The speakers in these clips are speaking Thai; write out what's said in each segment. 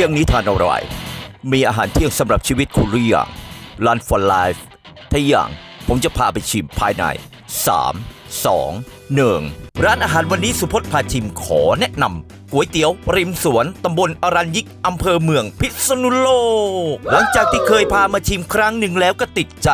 ที่ยงนี้ทานอะไร มีอาหารเที่ยงสำหรับชีวิตคุณหรือยัง Run for Life ถ้าอย่างผมจะพาไปชิมภายใน 3 2 1 ร้านอาหารวันนี้สุพจน์พาชิมขอแนะนำก๋วยเตี๋ยว ริมสวนตำบลอรัญยิกอำเภอเมืองพิษณุโลก หลังจากที่เคยพามาชิมครั้งหนึ่งแล้วก็ติดใจ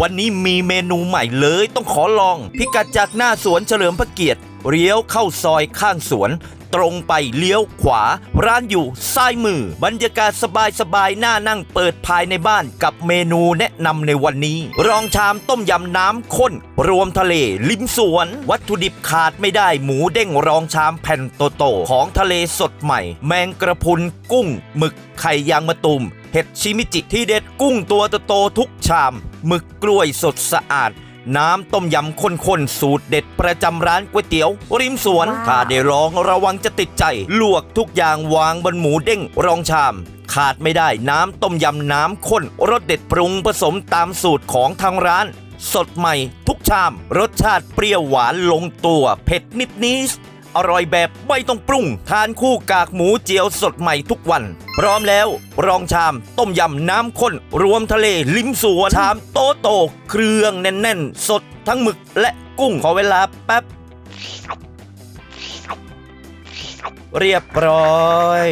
วันนี้มีเมนูใหม่เลยต้องขอลอง พิกัดจากหน้าสวนเฉลิมพระเกียรติเลี้ยวเข้าซอยข้างสวน ตรงไปเลี้ยวขวา ร้านอยู่ซ้ายมือ บรรยากาศสบายๆหน่านั่งเปิดภายในบ้านกับเมนูแนะนำในวันนี้ รองชามต้มยำน้ำข้น รวมทะเลลิมสวน วัตถุดิบขาดไม่ได้หมูเด้งรองชามแผ่นโตๆของทะเลสดใหม่ แมงกระพุนกุ้ง หมึกไข่ยางมะตูมเห็ดชิมิจิที่เด็ดกุ้งตัวโตๆทุกชามหมึกกล้วยสดสะอาด น้ำต้มยำข้นๆสูตรเด็ดประจำร้านก๋วยเตี๋ยว ริมสวนว้าวถ้าได้ลองระวังจะติดใจ ลวกทุกอย่างวางบนหมูเด้งรองชาม ขาดไม่ได้น้ำต้มยำน้ำข้นรสเด็ดปรุงผสมตามสูตรของทางร้าน สดใหม่ทุกชาม รสชาติเปรี้ยวหวานลงตัวเผ็ดนิดนิดๆ อร่อยแบบไม่ต้องปรุง ทานคู่กากหมูเจียวสดใหม่ทุกวัน พร้อมแล้ว รองชาม ต้มยำน้ำข้น รวมทะเลลิ้มสวนชามโตโต เครื่องแน่นๆ สดทั้งหมึกและกุ้งขอเวลาแป๊บ เรียบร้อย